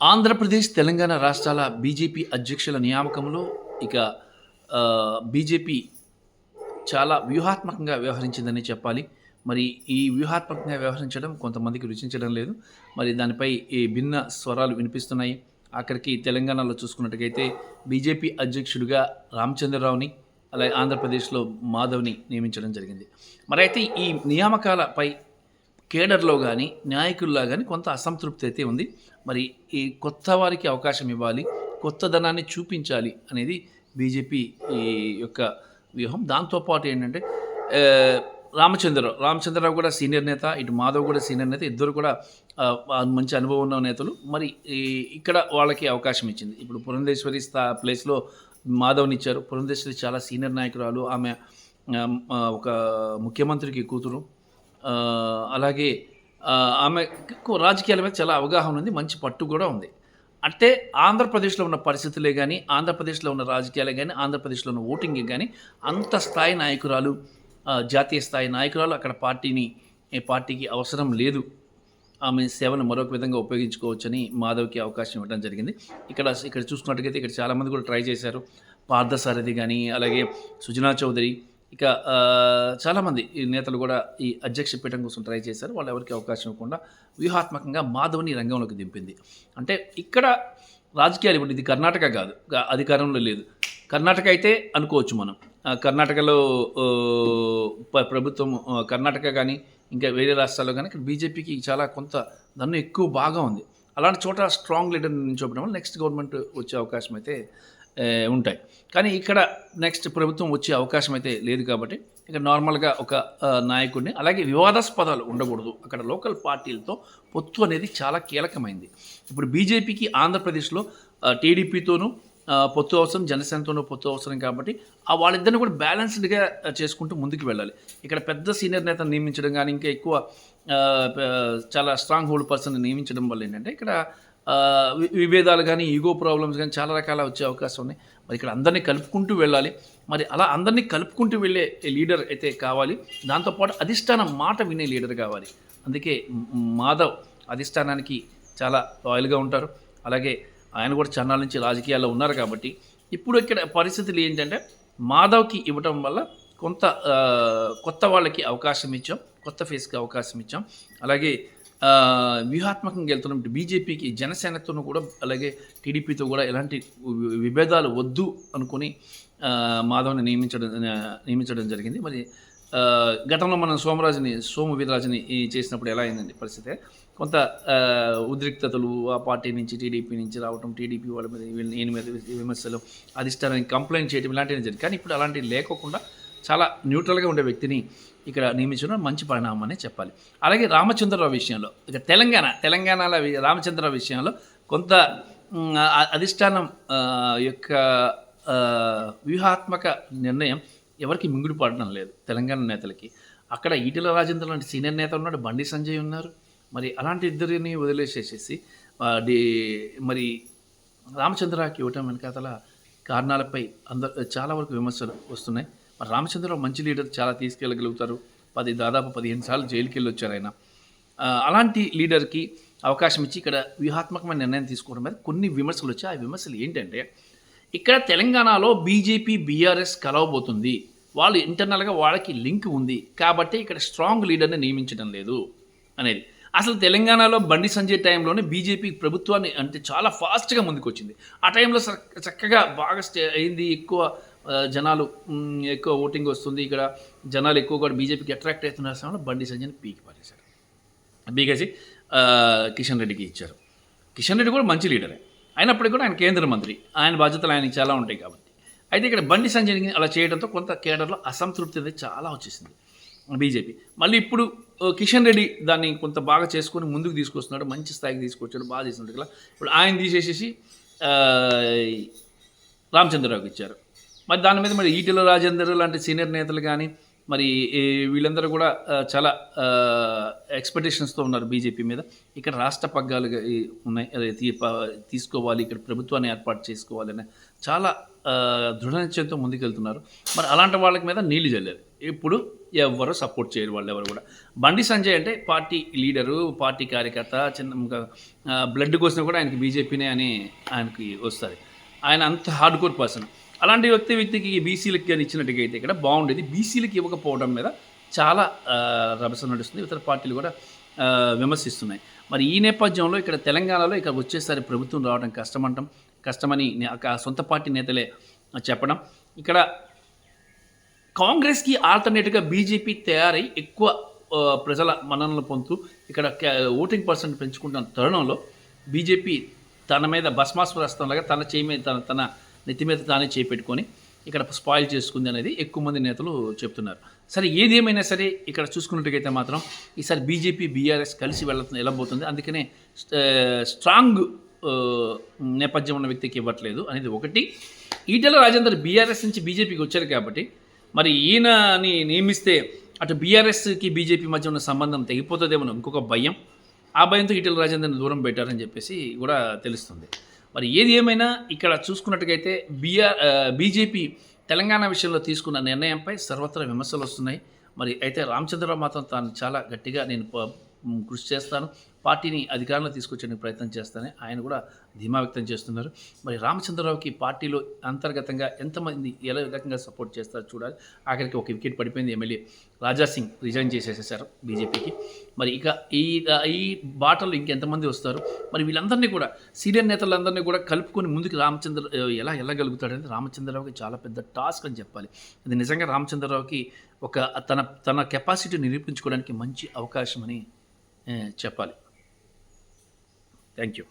ఆంధ్రప్రదేశ్ తెలంగాణ రాష్ట్రాల బీజేపీ అధ్యక్షుల నియామకంలో ఇక బీజేపీ చాలా వ్యూహాత్మకంగా వ్యవహరించిందని చెప్పాలి. మరి ఈ వ్యూహాత్మకంగా వ్యవహరించడం కొంతమందికి రుచించడం లేదు. మరి దానిపై ఈ భిన్న స్వరాలు వినిపిస్తున్నాయి. అక్కడికి తెలంగాణలో చూసుకున్నట్టుగైతే బీజేపీ అధ్యక్షుడిగా రామచంద్రరావుని అలాగే ఆంధ్రప్రదేశ్లో మాధవ్ని నియమించడం జరిగింది. మరి అయితే ఈ నియామకాలపై కేడర్లో కానీ నాయకుల్లో కానీ కొంత అసంతృప్తి అయితే ఉంది. మరి ఈ కొత్త వారికి అవకాశం ఇవ్వాలి కొత్త ధనాన్ని చూపించాలి అనేది బీజేపీ ఈ యొక్క వ్యూహం. దాంతోపాటు ఏంటంటే రామచంద్రరావు రామచంద్రరావు కూడా సీనియర్ నేత ఇటు మాధవ్ కూడా సీనియర్ నేత ఇద్దరు కూడా మంచి అనుభవం ఉన్న నేతలు. మరి ఈ ఇక్కడ వాళ్ళకి అవకాశం ఇచ్చింది. ఇప్పుడు పురంధేశ్వరి స్థా ప్లేస్లో మాధవ్ని ఇచ్చారు. పురంధేశ్వరి చాలా సీనియర్ నాయకురాలు. ఆమె ఒక ముఖ్యమంత్రికి కూతురు. అలాగే ఆమెకు రాజకీయాల మీద చాలా అవగాహన ఉంది మంచి పట్టు కూడా ఉంది. అంటే ఆంధ్రప్రదేశ్లో ఉన్న పరిస్థితులే కానీ ఆంధ్రప్రదేశ్లో ఉన్న రాజకీయాలే కానీ ఆంధ్రప్రదేశ్లో ఉన్న ఓటింగ్ కానీ అంత స్థాయి నాయకురాలు జాతీయ స్థాయి నాయకురాలు అక్కడ పార్టీని పార్టీకి అవసరం లేదు. ఆమె సేవను మరొక విధంగా ఉపయోగించుకోవచ్చని మాధవ్కి అవకాశం ఇవ్వడం జరిగింది. ఇక్కడ ఇక్కడ చూసుకున్నట్టుగైతే ఇక్కడ చాలామంది కూడా ట్రై చేశారు. పార్థసారథి కానీ అలాగే సుజనా చౌదరి ఇక చాలామంది ఈ నేతలు కూడా ఈ అధ్యక్ష పీఠం కోసం ట్రై చేశారు. వాళ్ళు ఎవరికి అవకాశం ఇవ్వకుండా వ్యూహాత్మకంగా మాధవ్ని రంగంలోకి దింపింది. అంటే ఇక్కడ రాజకీయాలు ఇప్పుడు ఇది కర్ణాటక కాదు. అధికారంలో లేదు. కర్ణాటక అయితే అనుకోవచ్చు మనం. కర్ణాటకలో ప్రభుత్వం కర్ణాటక కానీ ఇంకా వేరే రాష్ట్రాల్లో కానీ ఇక్కడ బీజేపీకి చాలా కొంత దన్ను ఎక్కువ బాగా ఉంది. అలాంటి చోట స్ట్రాంగ్ లీడర్ చూపడం వల్ల నెక్స్ట్ గవర్నమెంట్ వచ్చే అవకాశం అయితే ఉంటాయి. కానీ ఇక్కడ నెక్స్ట్ ప్రభుత్వం వచ్చే అవకాశం అయితే లేదు కాబట్టి ఇక నార్మల్గా ఒక నాయకుడిని అలాగే వివాదాస్పదాలు ఉండకూడదు. అక్కడ లోకల్ పార్టీలతో పొత్తు అనేది చాలా కీలకమైంది. ఇప్పుడు బీజేపీకి ఆంధ్రప్రదేశ్లో టీడీపీతోనూ పొత్తు అవసరం జనసేనతోనూ పొత్తు అవసరం కాబట్టి ఆ వాళ్ళిద్దరిని కూడా బ్యాలెన్స్డ్గా చేసుకుంటూ ముందుకు వెళ్ళాలి. ఇక్కడ పెద్ద సీనియర్ నేతను నియమించడం కానీ ఇంకా ఎక్కువ చాలా స్ట్రాంగ్ హోల్డ్ పర్సన్ నియమించడం వల్ల ఏంటంటే ఇక్కడ విభేదాలు కానీ ఈగో ప్రాబ్లమ్స్ కానీ చాలా రకాల వచ్చే అవకాశం ఉన్నాయి. మరి ఇక్కడ అందరినీ కలుపుకుంటూ వెళ్ళాలి. మరి అలా అందరినీ కలుపుకుంటూ వెళ్ళే లీడర్ అయితే కావాలి. దాంతోపాటు అధిష్టానం మాట వినే లీడర్ కావాలి. అందుకే మాధవ్ అధిష్టానానికి చాలా లాయల్గా ఉంటారు. అలాగే ఆయన కూడా చన్నాల నుంచి రాజకీయాల్లో ఉన్నారు కాబట్టి ఇప్పుడు ఇక్కడ పరిస్థితులు ఏంటంటే మాధవ్కి ఇవ్వటం వల్ల కొంత కొత్త వాళ్ళకి అవకాశం ఇచ్చాం. కొత్త ఫేస్కి అవకాశం ఇచ్చాం. అలాగే వ్యూహాత్మకంగా వెళ్తున్నాం. బీజేపీకి జనసేనతోనూ కూడా అలాగే టీడీపీతో కూడా ఎలాంటి విభేదాలు వద్దు అనుకుని మాధవ్ని నియమించడం నియమించడం జరిగింది. మరి గతంలో మనం సోమరాజుని సోము వీరరాజుని ఈ చేసినప్పుడు ఎలా అయిందండి పరిస్థితి? కొంత ఉద్రిక్తతలు ఆ పార్టీ నుంచి టీడీపీ నుంచి రావటం టీడీపీ వాళ్ళ మీద ఈయన మీద విమర్శలు అధిష్టానానికి కంప్లైంట్ చేయడం ఇలాంటివి జరిగింది కానీ ఇప్పుడు అలాంటివి లేకోకుండా చాలా న్యూట్రల్గా ఉండే వ్యక్తిని ఇక్కడ నియమించడం మంచి పరిణామం అనే చెప్పాలి. అలాగే రామచంద్రరావు విషయంలో ఇక తెలంగాణ తెలంగాణలో రామచంద్రరావు విషయంలో కొంత అధిష్టానం యొక్క వ్యూహాత్మక నిర్ణయం ఎవరికి మింగుడు పడడం లేదు తెలంగాణ నేతలకి. అక్కడ ఈటెల రాజేంద్ర లాంటి సీనియర్ నేత ఉన్నాడు బండి సంజయ్ ఉన్నారు. మరి అలాంటి ఇద్దరిని వదిలేసేసేసి మరి రామచంద్రరావుకి ఇవ్వటం వెనకాతల కారణాలపై అందరు చాలా వరకు విమర్శలు వస్తున్నాయి. మరి రామచంద్రరావు మంచి లీడర్ చాలా తీసుకెళ్ళగలుగుతారు. పది దాదాపు పదిహేను సార్లు జైలుకి వెళ్ళి వచ్చారు ఆయన అలాంటి లీడర్కి అవకాశం ఇచ్చి ఇక్కడ వ్యూహాత్మకమైన నిర్ణయం తీసుకోవడం. మీద కొన్ని విమర్శలు వచ్చాయి. ఆ విమర్శలు ఏంటంటే ఇక్కడ తెలంగాణలో బీజేపీ బీఆర్ఎస్ కలవబోతుంది. వాళ్ళు ఇంటర్నల్గా వాళ్ళకి లింక్ ఉంది. కాబట్టి ఇక్కడ స్ట్రాంగ్ లీడర్ని నియమించడం లేదు అనేది. అసలు తెలంగాణలో బండి సంజయ్ టైంలోనే బీజేపీ ప్రభుత్వాన్ని అంటే చాలా ఫాస్ట్గా ముందుకు వచ్చింది ఆ టైంలో చక్క- చక్కగా బాగా స్టే అయింది ఎక్కువ జనాలు ఎక్కువ ఓటింగ్ వస్తుంది. ఇక్కడ జనాలు ఎక్కువగా బీజేపీకి అట్రాక్ట్ అవుతున్న సమయంలో బండి సంజయ్ని పీకి పారేశారు. బీకేసి కిషన్ రెడ్డికి ఇచ్చారు. కిషన్ రెడ్డి కూడా మంచి లీడరే. అయినప్పటికీ కూడా ఆయన కేంద్ర మంత్రి. ఆయన బాధ్యతలు ఆయనకి చాలా ఉంటాయి కాబట్టి. అయితే ఇక్కడ బండి సంజయ్ని అలా చేయడంతో కొంత కేడర్లో అసంతృప్తి అనేది చాలా వచ్చేసింది బీజేపీ. మళ్ళీ ఇప్పుడు కిషన్ రెడ్డి దాన్ని కొంత బాగా చేసుకొని ముందుకు తీసుకొస్తున్నాడు. మంచి స్థాయికి తీసుకొచ్చాడు. బాగా చేస్తున్నాడు కదా ఇప్పుడు ఆయన తీసేసేసి రామచంద్రరావుకి ఇచ్చారు. మరి దాని మీద మరి ఈటెల రాజేందర్ లాంటి సీనియర్ నేతలు కానీ మరి వీళ్ళందరూ కూడా చాలా ఎక్స్పెక్టేషన్స్తో ఉన్నారు బీజేపీ మీద. ఇక్కడ రాష్ట్ర పగ్గాలు ఉన్నాయి. అదే తీ- తీసుకోవాలి ఇక్కడ ప్రభుత్వాన్ని ఏర్పాటు చేసుకోవాలని చాలా దృఢ నిశ్చయంతో ముందుకెళ్తున్నారు. మరి అలాంటి వాళ్ళకి మీద నీళ్ళు చల్లారు ఇప్పుడు ఎవరు సపోర్ట్ చేయరు వాళ్ళు ఎవరు కూడా. బండి సంజయ్ అంటే పార్టీ లీడరు పార్టీ కార్యకర్త చిన్న బ్లడ్ కోసం కూడా ఆయనకి బీజేపీనే అని ఆయనకి వస్తుంది. ఆయన అంత హార్డ్ కోర్ పర్సన్ అలాంటి వ్యక్తి వ్యక్తికి బీసీలకి కానీ ఇచ్చినట్టుగా అయితే ఇక్కడ బాగుండేది. బీసీలకి ఇవ్వకపోవడం మీద చాలా రభస నడుస్తుంది. ఇతర పార్టీలు కూడా విమర్శిస్తున్నాయి. మరి ఈ నేపథ్యంలో ఇక్కడ తెలంగాణలో ఇక్కడ వచ్చేసరి ప్రభుత్వం రావడం కష్టమంటాం. కష్టమని నే- సొంత పార్టీ నేతలే చెప్పడం. ఇక్కడ కాంగ్రెస్కి ఆల్టర్నేట్గా బీజేపీ తయారై ఎక్కువ ప్రజల మన్ననలు పొందుతూ ఇక్కడ ఓటింగ్ పర్సెంట్ పెంచుకుంటున్న తరుణంలో బీజేపీ తన మీద భస్మాస్వరస్తంలాగా తన చేయి మీద తన తన నెత్తి మీద తానే చేపెట్టుకొని ఇక్కడ స్పాయిల్ చేసుకుంది అనేది ఎక్కువ మంది నేతలు చెప్తున్నారు. సరే ఏదేమైనా సరే ఇక్కడ చూసుకున్నట్టుగైతే మాత్రం ఈసారి బీజేపీ బీఆర్ఎస్ కలిసి వెళ్ళ వెళ్ళబోతుంది అందుకనే స్ట్రాంగ్ నేపథ్యం ఉన్న వ్యక్తికి ఇవ్వట్లేదు అనేది ఒకటి. ఈటల రాజేందర్ బీఆర్ఎస్ నుంచి బీజేపీకి వచ్చారు కాబట్టి మరి ఈయనని నియమిస్తే అటు బీఆర్ఎస్కి బీజేపీ మధ్య ఉన్న సంబంధం తెగిపోతుందేమో ఇంకొక భయం. ఆ భయంతో ఈటెల రాజేందర్ని దూరం పెట్టారని చెప్పేసి కూడా తెలుస్తుంది. మరి ఏది ఏమైనా ఇక్కడ చూసుకున్నట్టుగైతే బీఆర్ బీజేపీ తెలంగాణ విషయంలో తీసుకున్న నిర్ణయంపై సర్వత్రా విమర్శలు వస్తున్నాయి. మరి అయితే రామచంద్రరావు మాత్రం తాను చాలా గట్టిగా నేను కృషి చేస్తాను. పార్టీని అధికారంలో తీసుకొచ్చేందుకు ప్రయత్నం చేస్తానని ఆయన కూడా ధీమా వ్యక్తం చేస్తున్నారు. మరి రామచంద్రరావుకి పార్టీలో అంతర్గతంగా ఎంతమంది ఎలా రకంగా సపోర్ట్ చేస్తారో చూడాలి. ఆఖరికి ఒక వికెట్ పడిపోయింది ఎమ్మెల్యే రాజా సింగ్ రిజైన్ చేసేసేసారు బీజేపీకి. మరి ఇక ఈ ఈ బాటలో ఇంకెంతమంది వస్తారు? మరి వీళ్ళందరినీ కూడా సీనియర్ నేతలందరినీ కూడా కలుపుకొని ముందుకు రామచంద్ర ఎలా వెళ్ళగలుగుతాడని రామచంద్రరావుకి చాలా పెద్ద టాస్క్ అని చెప్పాలి. అది నిజంగా రామచంద్రరావుకి ఒక తన తన కెపాసిటీ నిరూపించుకోవడానికి మంచి అవకాశం అని చెప్పాలి. Thank you.